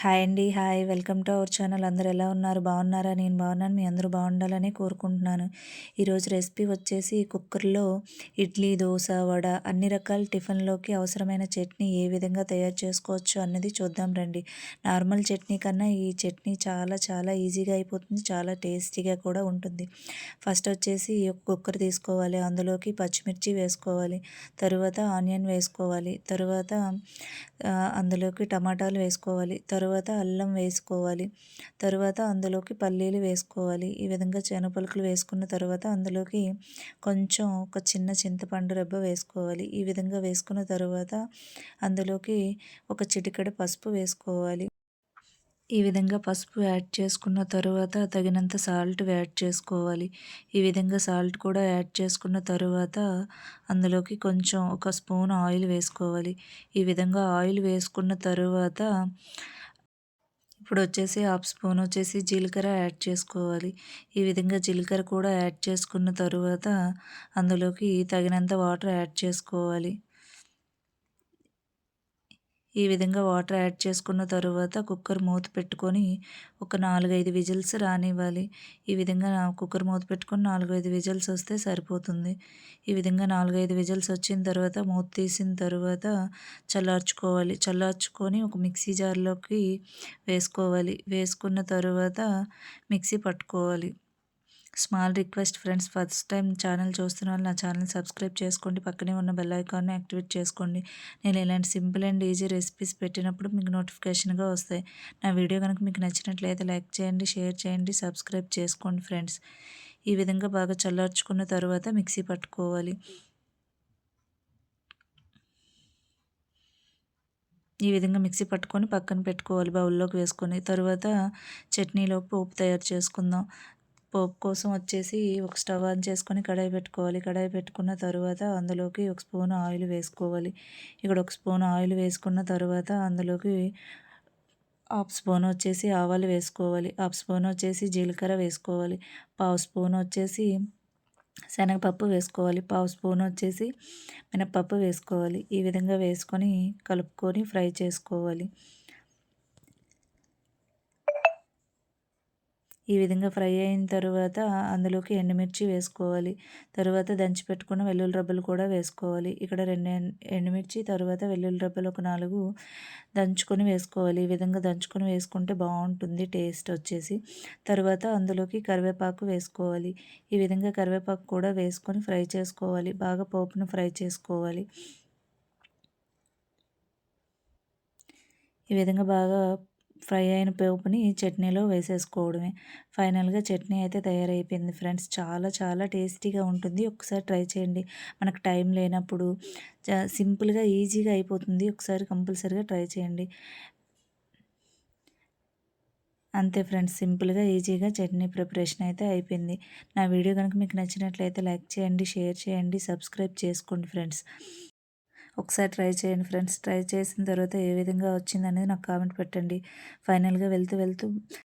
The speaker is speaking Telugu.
హాయ్ అండి hi. Welcome to our channel. అందరు ఎలా ఉన్నారు? బాగున్నారా? నేను బాగున్నాను. మీ అందరూ బాగుండాలని కోరుకుంటున్నాను. ఈరోజు రెసిపీ వచ్చేసి కుక్కర్లో ఇడ్లీ దోశ వడ అన్ని రకాల టిఫిన్లోకి అవసరమైన చట్నీ ఏ విధంగా తయారు చేసుకోవచ్చు అన్నది చూద్దాం రండి. నార్మల్ చట్నీ కన్నా ఈ చట్నీ చాలా చాలా ఈజీగా అయిపోతుంది. చాలా టేస్టీగా కూడా ఉంటుంది. ఫస్ట్ వచ్చేసి కుక్కర్ తీసుకోవాలి. అందులోకి పచ్చిమిర్చి వేసుకోవాలి. తరువాత ఆనియన్ వేసుకోవాలి. తరువాత అందులోకి టమాటాలు వేసుకోవాలి. తరువాత తర్వాత అల్లం వేసుకోవాలి. తరువాత అందులోకి పల్లీలు వేసుకోవాలి. ఈ విధంగా చేనపలుకులు వేసుకున్న తర్వాత అందులోకి కొంచెం ఒక చిన్న చింతపండు రెబ్బ వేసుకోవాలి. ఈ విధంగా వేసుకున్న తర్వాత అందులోకి ఒక చిటికెడ పసుపు వేసుకోవాలి. ఈ విధంగా పసుపు యాడ్ చేసుకున్న తరువాత తగినంత సాల్ట్ యాడ్ చేసుకోవాలి. ఈ విధంగా సాల్ట్ కూడా యాడ్ చేసుకున్న తరువాత అందులోకి కొంచెం ఒక స్పూన్ ఆయిల్ వేసుకోవాలి. ఈ విధంగా ఆయిల్ వేసుకున్న తరువాత ఇప్పుడు వచ్చేసి హాఫ్ స్పూన్ వచ్చేసి జీలకర్ర యాడ్ చేసుకోవాలి. ఈ విధంగా జీలకర్ర కూడా యాడ్ చేసుకున్న తరువాత అందులోకి తగినంత వాటర్ యాడ్ చేసుకోవాలి. ఈ విధంగా వాటర్ యాడ్ చేసుకున్న తరువాత కుక్కర్ మూత పెట్టుకొని ఒక నాలుగైదు విజిల్స్ రానివ్వాలి. ఈ విధంగా కుక్కర్ మూత పెట్టుకొని నాలుగైదు విజిల్స్ వస్తే సరిపోతుంది. ఈ విధంగా నాలుగైదు విజిల్స్ వచ్చిన తర్వాత మూత తీసిన తర్వాత చల్లార్చుకోవాలి. చల్లార్చుకొని ఒక మిక్సీ జార్లోకి వేసుకోవాలి. వేసుకున్న తర్వాత మిక్సీ పట్టుకోవాలి. Small request friends first time channel చూస్తున్న వాళ్ళు నా ఛానల్ సబ్స్క్రైబ్ చేసుకోండి. పక్కనే ఉన్న బెల్ ఐకాన్ని యాక్టివేట్ చేసుకోండి. నేను ఇలాంటి సింపుల్ అండ్ ఈజీ రెసిపీస్ పెట్టినప్పుడు మీకు నోటిఫికేషన్గా వస్తాయి. నా వీడియో కనుక మీకు నచ్చినట్లయితే లైక్ చేయండి షేర్ చేయండి సబ్స్క్రైబ్ చేసుకోండి ఫ్రెండ్స్. ఈ విధంగా బాగా చల్లార్చుకున్న తర్వాత మిక్సీ పట్టుకోవాలి. ఈ విధంగా మిక్సీ పట్టుకొని పక్కన పెట్టుకోవాలి బౌల్లోకి వేసుకొని. తర్వాత చట్నీలో పోపు తయారు చేసుకుందాం. పోపు కోసం వచ్చేసి ఒక స్టవ్ ఆన్ చేసుకొని కడాయి పెట్టుకోవాలి. కడాయి పెట్టుకున్న తర్వాత అందులోకి ఒక స్పూన్ ఆయిల్ వేసుకోవాలి. ఇక్కడ ఒక స్పూన్ ఆయిల్ వేసుకున్న తర్వాత అందులోకి హాఫ్ స్పూన్ వచ్చేసి ఆవాలు వేసుకోవాలి. హాఫ్ స్పూన్ వచ్చేసి జీలకర్ర వేసుకోవాలి. పావు స్పూన్ వచ్చేసి శనగపప్పు వేసుకోవాలి. పావు స్పూన్ వచ్చేసి మినప్పప్పు వేసుకోవాలి. ఈ విధంగా వేసుకొని కలుపుకొని ఫ్రై చేసుకోవాలి. ఈ విధంగా ఫ్రై అయిన తర్వాత అందులోకి ఎండుమిర్చి వేసుకోవాలి. తర్వాత దంచి పెట్టుకున్న వెల్లుల్లి రబ్బలు కూడా వేసుకోవాలి. ఇక్కడ రెండు ఎండుమిర్చి తర్వాత వెల్లుల్లి రబ్బలు ఒక నాలుగు దంచుకొని వేసుకోవాలి. ఈ విధంగా దంచుకొని వేసుకుంటే బాగుంటుంది టేస్ట్ వచ్చేసి. తర్వాత అందులోకి కరివేపాకు వేసుకోవాలి. ఈ విధంగా కరివేపాకు కూడా వేసుకొని ఫ్రై చేసుకోవాలి. బాగా పోపును ఫ్రై చేసుకోవాలి. ఈ విధంగా బాగా ఫ్రై అయిన పోపుని చట్నీలో వేసేసుకోవడమే. ఫైనల్గా చట్నీ అయితే తయారైపోయింది ఫ్రెండ్స్. చాలా చాలా టేస్టీగా ఉంటుంది. ఒకసారి ట్రై చేయండి. మనకు టైం లేనప్పుడు సింపుల్గా ఈజీగా అయిపోతుంది. ఒకసారి కంపల్సరిగా ట్రై చేయండి. అంతే ఫ్రెండ్స్. సింపుల్గా ఈజీగా చట్నీ ప్రిపరేషన్ అయితే అయిపోయింది. నా వీడియో కనుక మీకు నచ్చినట్లయితే లైక్ చేయండి షేర్ చేయండి సబ్స్క్రైబ్ చేసుకోండి ఫ్రెండ్స్. ఒకసారి ట్రై చేయండి ఫ్రెండ్స్. ట్రై చేసిన తర్వాత ఏ విధంగా వచ్చింది అనేది నాకు కామెంట్ పెట్టండి. ఫైనల్గా వెళ్తూ వెళ్తూ